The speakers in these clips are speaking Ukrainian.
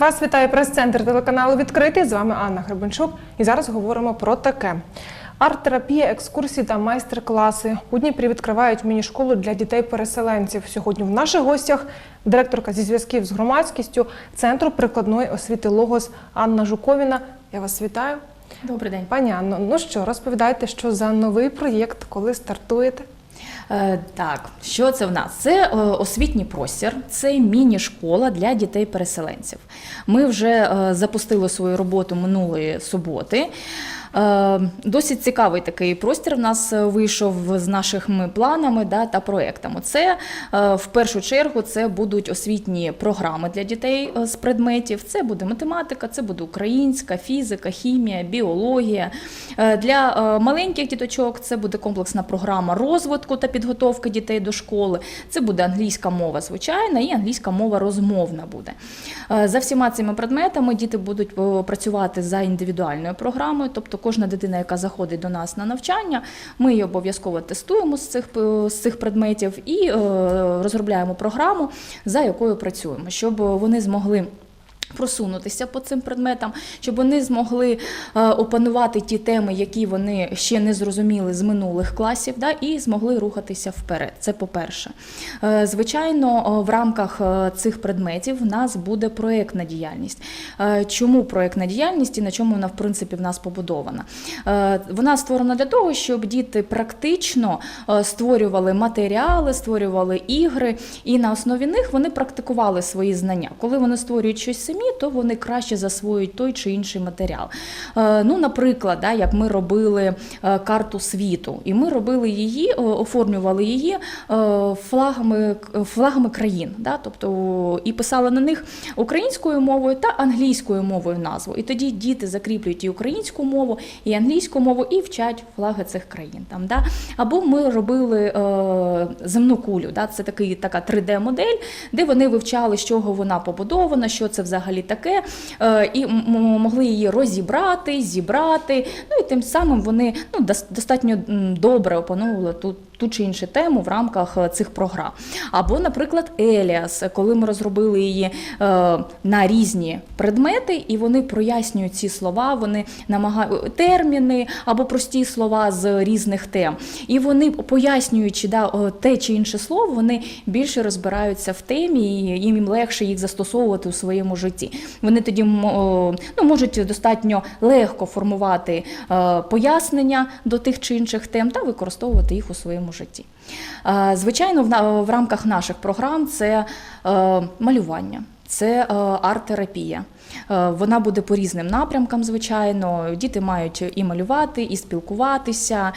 Вас вітає прес-центр телеканалу Відкритий. З вами Анна Гребенчук. І зараз говоримо про таке: арт-терапія, екскурсії та майстер-класи. У Дніпрі відкривають міні-школу для дітей-переселенців. Сьогодні в наших гостях директорка зі зв'язків з громадськістю Центру прикладної освіти Логос Анна Жуковіна. Я вас вітаю. Добрий день. Пані Анно, ну що, розповідайте, що за новий проєкт, коли стартуєте? Е, так, що це в нас? Це е, освітній простір, це міні-школа для дітей-переселенців. Ми вже е, запустили свою роботу минулої суботи. Е, Досить цікавий такий простір в нас е, вийшов з нашими планами да, та проектами. Це е, в першу чергу це будуть освітні програми для дітей з предметів. Це буде математика, це буде українська, фізика, хімія, біологія. Для маленьких діточок це буде комплексна програма розвитку та підготовки дітей до школи. Це буде англійська мова звичайна і англійська мова розмовна буде. За всіма цими предметами діти будуть працювати за індивідуальною програмою, тобто кожна дитина, яка заходить до нас на навчання, ми її обов'язково тестуємо з цих, е, з цих предметів і е, розробляємо програму, за якою працюємо, щоб вони змогли. Просунутися по цим предметам, щоб вони змогли е, опанувати ті теми, які вони ще не зрозуміли з минулих класів, да, і змогли рухатися вперед. Це по-перше. Е, звичайно, в рамках е, цих предметів в нас буде проєктна діяльність. Е, чому проєктна діяльність і на чому вона в принципі в нас побудована? Е, вона створена для того, щоб діти практично е, створювали матеріали, створювали ігри, і на основі них вони практикували свої знання. Коли вони створюють щось самі, то вони краще засвоюють той чи інший матеріал. Е, Ну, наприклад, да, як ми робили е, карту світу, і ми робили її, оформлювали її е, флагами, флагами країн, да, тобто і писали на них українською мовою та англійською мовою назву. І тоді діти закріплюють і українську мову, і англійську мову, і вчать флаги цих країн. Там, да. Або ми робили е, земну кулю, да, це такий, така 3D-модель, де вони вивчали, з чого вона побудована, що це взагалі таке, е, і могли її розібрати, зібрати. Ну і тим самим вони ну, дос- достатньо добре опановували ту, ту чи іншу тему в рамках е, цих програм. Або, наприклад, Еліас, коли ми розробили її е, на різні предмети, і вони прояснюють ці слова, вони намагають терміни або прості слова з різних тем. І вони, пояснюючи да, те чи інше слово, вони більше розбираються в темі, і їм легше їх застосовувати у своєму житті. Вони тоді ну, можуть достатньо легко формувати е, пояснення до тих чи інших тем та використовувати їх у своєму житті. Е, Звичайно, в, рамках наших програм це е, малювання. Це е, арт-терапія. Вона буде по різним напрямкам, звичайно. Діти мають і малювати, і спілкуватися,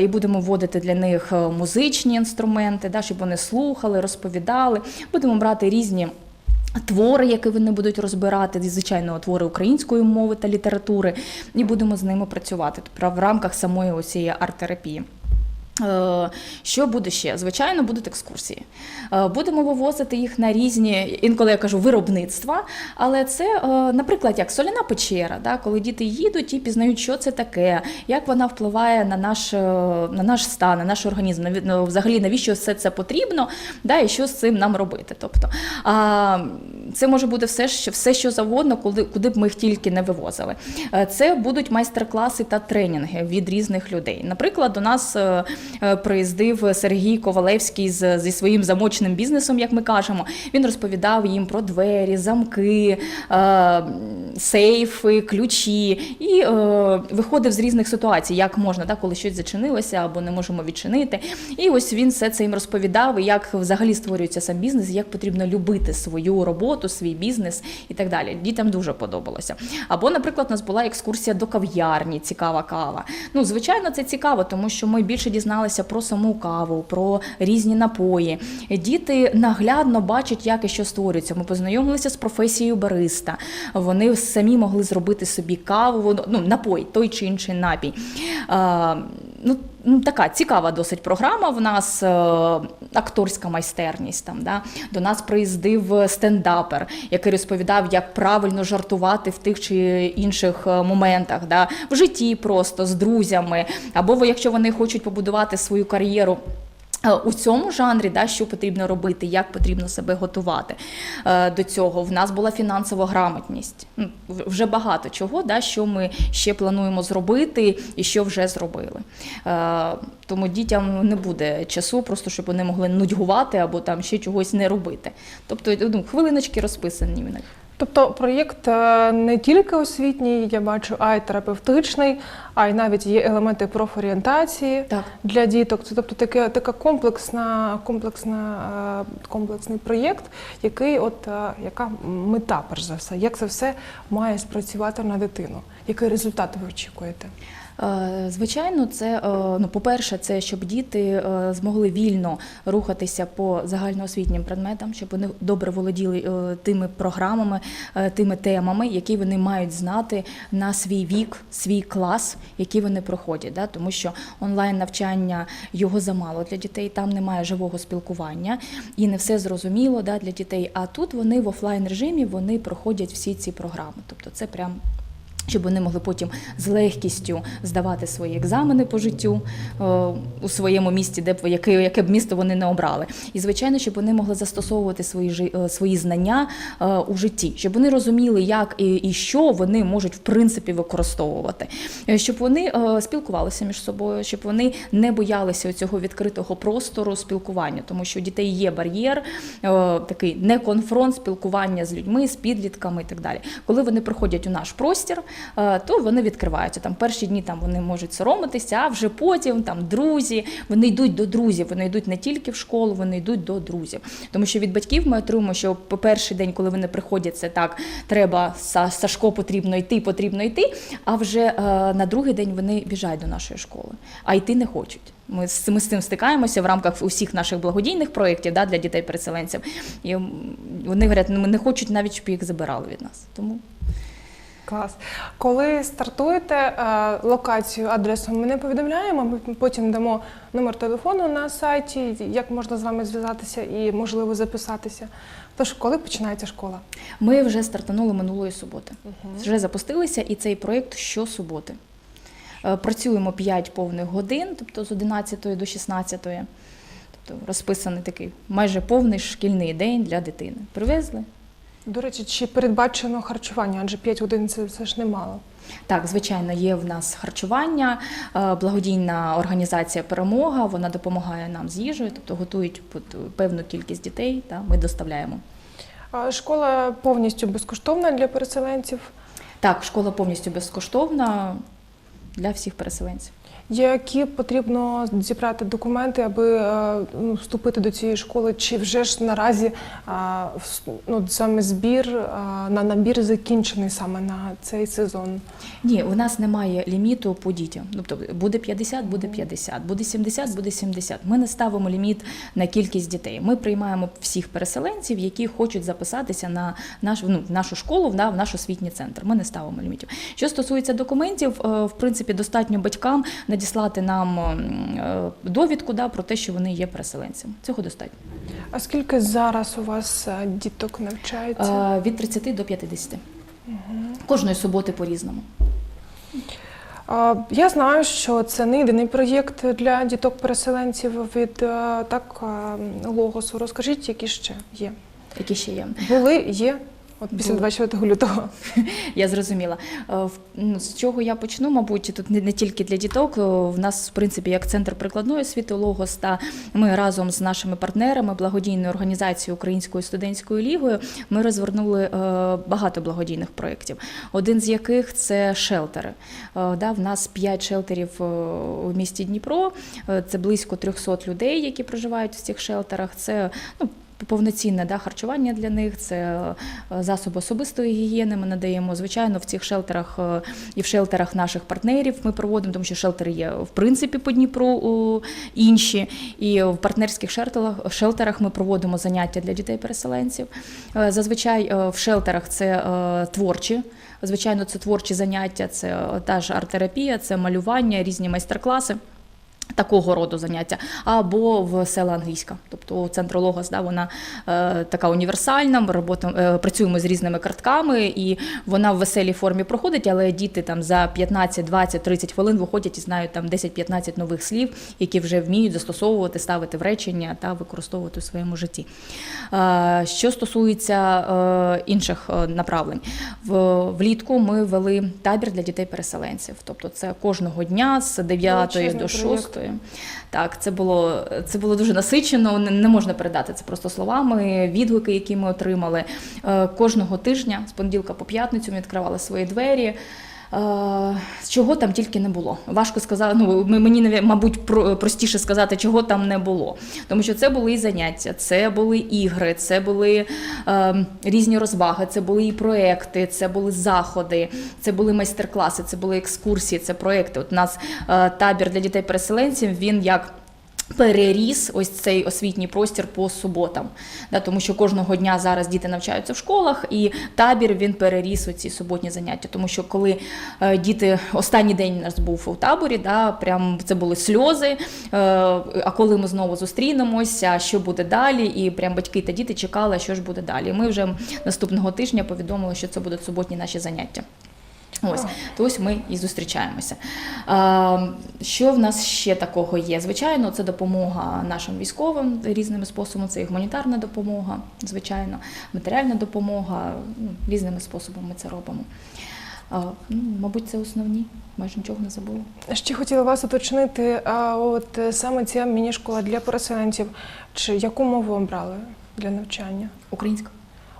і будемо вводити для них музичні інструменти, щоб вони слухали, розповідали. Будемо брати різні. Твори, які вони будуть розбирати, звичайно, твори української мови та літератури, і будемо з ними працювати тобто в рамках самої цієї арт-терапії. Е, Що буде ще? Звичайно, будуть екскурсії. Е, Будемо вивозити їх на різні, інколи я кажу, виробництва. Але це, е, наприклад, як соляна печера, да, коли діти їдуть і пізнають, що це таке, як вона впливає на наш, на наш стан, на наш організм, ну, взагалі навіщо все це потрібно, да, і що з цим нам робити. Тобто, це може бути все, що, все, що завгодно, куди, куди б ми їх тільки не вивозили. Це будуть майстер-класи та тренінги від різних людей. Наприклад, до нас приїздив Сергій Ковалевський з, зі своїм замочним бізнесом, як ми кажемо. Він розповідав їм про двері, замки, е, сейфи, ключі і е, виходив з різних ситуацій, як можна, так, коли щось зачинилося або не можемо відчинити. І ось він все це їм розповідав, як взагалі створюється сам бізнес, як потрібно любити свою роботу, свій бізнес і так далі. Дітям дуже подобалося. Або, наприклад, у нас була екскурсія до кав'ярні, цікава кава. Ну, звичайно, це цікаво, тому що ми більше дізналися про саму каву, про різні напої. Діти наглядно бачать, як і що створюється. Ми познайомилися з професією бариста. Вони самі могли зробити собі каву, ну, напій, той чи інший напій. Ну, ну, така цікава досить програма. В нас е, акторська майстерність. Там, да? До нас приїздив стендапер, який розповідав, як правильно жартувати в тих чи інших е, моментах, да? в житті просто з друзями. Або якщо вони хочуть побудувати свою кар'єру У цьому жанрі, да, що потрібно робити, як потрібно себе готувати е, до цього. В нас була фінансова грамотність. Ну, Вже багато чого, да, що ми ще плануємо зробити і що вже зробили. Е, Тому дітям не буде часу, просто щоб вони могли нудьгувати або там ще чогось не робити. Тобто ну, хвилиночки розписані. в них. Тобто проєкт е, не тільки освітній, я бачу, а й терапевтичний, а й навіть є елементи профорієнтації Так. для діток. Це тобто таке, така комплексна, комплексна, е, комплексний проєкт, який, от е, яка мета, перш за все, як це все має спрацювати на дитину? Який результат ви очікуєте? Е, Звичайно, це ну, по-перше, це щоб діти змогли вільно рухатися по загальноосвітнім предметам, щоб вони добре володіли тими програмами, тими темами, які вони мають знати на свій вік, свій клас, які вони проходять. Да? Тому що онлайн навчання його замало для дітей, там немає живого спілкування і не все зрозуміло да, для дітей. А тут вони в офлайн режимі вони проходять всі ці програми. Тобто це прям щоб вони могли потім з легкістю здавати свої екзамени по життю е, у своєму місті, де б яке, яке б місто вони не обрали. І звичайно, щоб вони могли застосовувати свої е, свої знання е, у житті, щоб вони розуміли, як і, і що вони можуть в принципі використовувати, щоб вони спілкувалися між собою, щоб вони не боялися цього відкритого простору спілкування, тому що у дітей є бар'єр, такий не конфронт спілкування з людьми, з підлітками і так далі. Коли вони приходять у наш простір, то вони відкриваються. Там перші дні там вони можуть соромитися, а вже потім там друзі, вони йдуть до друзів, вони йдуть не тільки в школу, вони йдуть до друзів. Тому що від батьків ми отримуємо, що по перший день, коли вони приходять, це так, треба Сашко потрібно йти, потрібно йти. А вже е, на другий день вони біжать до нашої школи, а йти не хочуть. Ми з, ми з цим стикаємося в рамках усіх наших благодійних проєктів да, для дітей-переселенців. І вони говорять, ну, не хочуть навіть, щоб їх забирали від нас. Тому Клас. Коли стартуєте е, локацію, адресу, ми не повідомляємо. Ми потім дамо номер телефону на сайті, як можна з вами зв'язатися і можливо записатися. Тож, коли починається школа? ми вже стартанули минулої суботи. Вже запустилися, і цей проєкт щосуботи. Е, Працюємо 5 повних годин, тобто з 11 до 16. Тобто розписаний такий майже повний шкільний день для дитини. Привезли, До речі, чи передбачено харчування? Адже 5 годин це все ж немало. Так, звичайно, є в нас харчування, е, благодійна організація Перемога. Вона допомагає нам з їжею, тобто готують певну кількість дітей, та ми доставляємо. Школа повністю безкоштовна для переселенців. Так, школа повністю безкоштовна для всіх переселенців. Які потрібно зібрати документи, аби е, ну, вступити до цієї школи? Чи вже ж наразі а, ну, саме збір а, на набір закінчений саме на цей сезон? Ні, у нас немає ліміту по дітям. Тобто буде 50, буде 50, буде 70, буде 70. Ми не ставимо ліміт на кількість дітей. Ми приймаємо всіх переселенців, які хочуть записатися на наш, ну, в нашу школу, в на- в наш освітній центр. Ми не ставимо лімітів. Що стосується документів, е, в принципі, достатньо батькам надіслати нам е, довідку да, про те, що вони є переселенцями. Цього достатньо. А скільки зараз у вас е, діток навчається? Е, Від 30 до 50. Кожної суботи по-різному. Я знаю, що це не єдиний проєкт для діток-переселенців від так е, логосу. Розкажіть, які ще є? Які ще є? Були, є. От після 24 лютого. Я зрозуміла. Е, в- ну, З чого я почну, мабуть, тут не, тільки для діток. е, В нас, в принципі, як центр прикладної освіти Логос, та ми разом з нашими партнерами благодійною організацією Українською студентською лігою ми розвернули е, багато благодійних проєктів. Один з яких це шелтери. В нас 5 шелтерів у місті Дніпро. Це близько 300 людей, які проживають в цих шелтерах. Це ну, повноцінне да, харчування для них, це е, засоби особистої гігієни. Ми надаємо звичайно в цих шелтерах е, і в шелтерах наших партнерів. Ми проводимо, тому що шелтери є в принципі по Дніпру інші. І в партнерських шелтерах, шелтерах ми проводимо заняття для дітей-переселенців. Е, Зазвичай в шелтерах це творчі. Звичайно, це творчі заняття, це та ж арт-терапія, це малювання, різні майстер-класи. Такого роду заняття, або в села англійська, тобто центрологос, да, вона е, така універсальна. Ми робота, е, працюємо з різними картками, і вона в веселій формі проходить, але діти там за 15, 20, 30 хвилин виходять і знають там 10-15 нових слів, які вже вміють застосовувати, ставити в речення та використовувати у своєму житті. Е, що стосується е, інших е, направлень, в, влітку ми вели табір для дітей-переселенців, тобто це кожного дня з 9 до 6 зрештою. Так, це було це було дуже насичено, не, не можна передати це просто словами, відгуки, які ми отримали. Е, кожного тижня з понеділка по п'ятницю ми відкривали свої двері. Е, Чого там тільки не було. Важко сказати, ну мені мабуть про- простіше сказати, чого там не було. Тому що це були і заняття, це були ігри, це були е, різні розваги, це були і проекти, це були заходи, це були майстер-класи, це були екскурсії, це проекти. От у нас е, табір для дітей-переселенців, він як. Переріс ось цей освітній простір по суботам, да, тому що кожного дня зараз діти навчаються в школах, і табір він переріс оці суботні заняття. Тому що коли е, діти останній день у нас був у таборі, да, прям це були сльози. Е, а коли ми знову зустрінемося, що буде далі, і прям батьки та діти чекали, що ж буде далі. Ми вже наступного тижня повідомили, що це будуть суботні наші заняття. Ось, то ось ми і зустрічаємося. Що в нас ще такого є? Звичайно, це допомога нашим військовим різними способами. Це і гуманітарна допомога, звичайно, матеріальна допомога. Ну, різними способами ми це робимо. Ну, мабуть, це основні, майже нічого не забула. Ще хотіла вас уточнити, а от е, саме ця міні-школа для переселенців, чи яку мову обрали для навчання? Українська.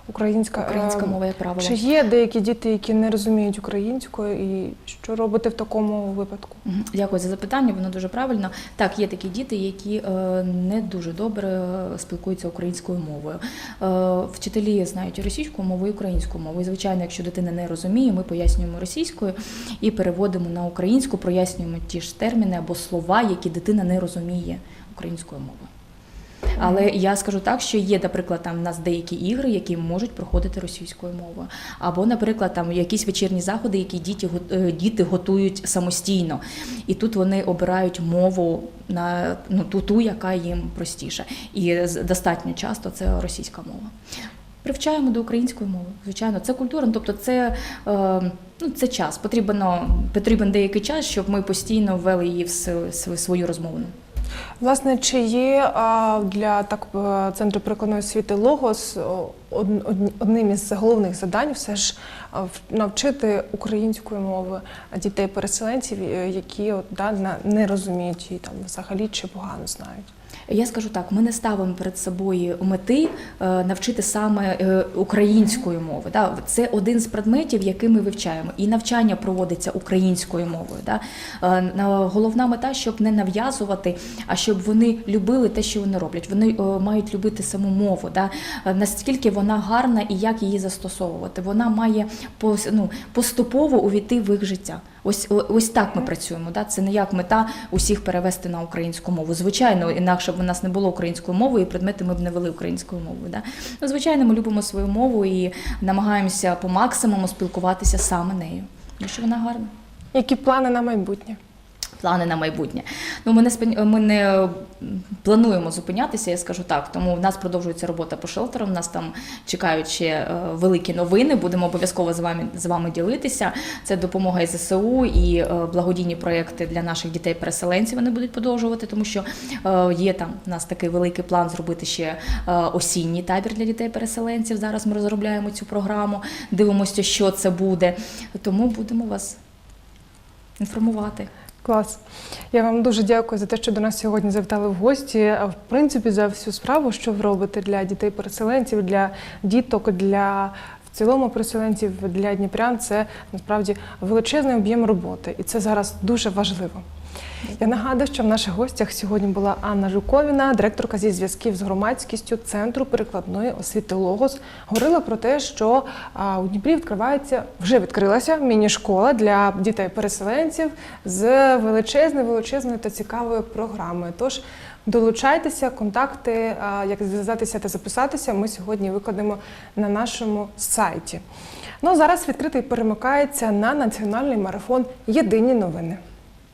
Українська, Українська Е, мова, як правило. Чи є деякі діти, які не розуміють українською, і що робити в такому випадку? Дякую за запитання, воно дуже правильно. Так, є такі діти, які е, не дуже добре спілкуються українською мовою. Е, Вчителі знають російську мову, і українську мову. І, звичайно, якщо дитина не розуміє, ми пояснюємо російською і переводимо на українську, прояснюємо ті ж терміни або слова, які дитина не розуміє українською мовою. Але я скажу так, що є, наприклад, там в нас деякі ігри, які можуть проходити російською мовою, або, наприклад, там якісь вечірні заходи, які діти, е, діти готують самостійно, і тут вони обирають мову на ну ту, ту, яка їм простіша. І достатньо часто це російська мова. Привчаємо до української мови, звичайно, це культура, ну, тобто це, е, ну, це час. Потрібно, потрібен деякий час, щоб ми постійно ввели її в свою розмовну. Власне, чи є для так е, центру прикладної освіти Логос од- од- одним із головних завдань все ж навчити української мови дітей-переселенців, е, які от, да, не розуміють її там взагалі чи погано знають? Я скажу так: ми не ставимо перед собою мети е, навчити саме е, української мови. Це один з предметів, який ми вивчаємо, і навчання проводиться українською мовою. Е, на- Головна мета, щоб не нав'язувати, а щоб вони любили те, що вони роблять. Вони мають любити саму мову. Наскільки вона гарна і як її застосовувати. Вона має ну, поступово увійти в їх життя. Ось ось так ми працюємо. Да? Це не як мета усіх перевести на українську мову. Звичайно, інакше б у нас не було української мови, і предмети ми б не вели українською мовою. Да? Ну, звичайно, ми любимо свою мову і намагаємося по максимуму спілкуватися саме нею, тому що вона гарна. Які плани на майбутнє? Плани на майбутнє. Ну, ми не спин- ми не плануємо зупинятися, я скажу так. Тому в нас продовжується робота по шелтерам. Нас там чекають ще е, великі новини. Будемо обов'язково з вами з вами ділитися. Це допомога і ЗСУ і е, благодійні проекти для наших дітей-переселенців. Вони будуть продовжувати, тому що е, є там у нас такий великий план зробити ще осінній табір для дітей-переселенців. Зараз ми розробляємо цю програму, дивимося, що це буде. Тому будемо вас інформувати. Клас. Я вам дуже дякую за те, що до нас сьогодні завітали в гості. А в принципі, за всю справу, що ви робите для дітей-переселенців, для діток, для в цілому переселенців для дніпрян. Це насправді величезний об'єм роботи, і це зараз дуже важливо. Я нагадую, що в наших гостях сьогодні була Анна Жуковіна, директорка зі зв'язків з громадськістю Центру перекладної освіти Логос. Говорила про те, що у Дніпрі відкривається вже відкрилася міні-школа для дітей-переселенців з величезною, величезною та цікавою програмою. Тож долучайтеся, контакти, як зв'язатися та записатися. Ми сьогодні викладемо на нашому сайті. Ну зараз відкритий перемикається на національний марафон Єдині новини.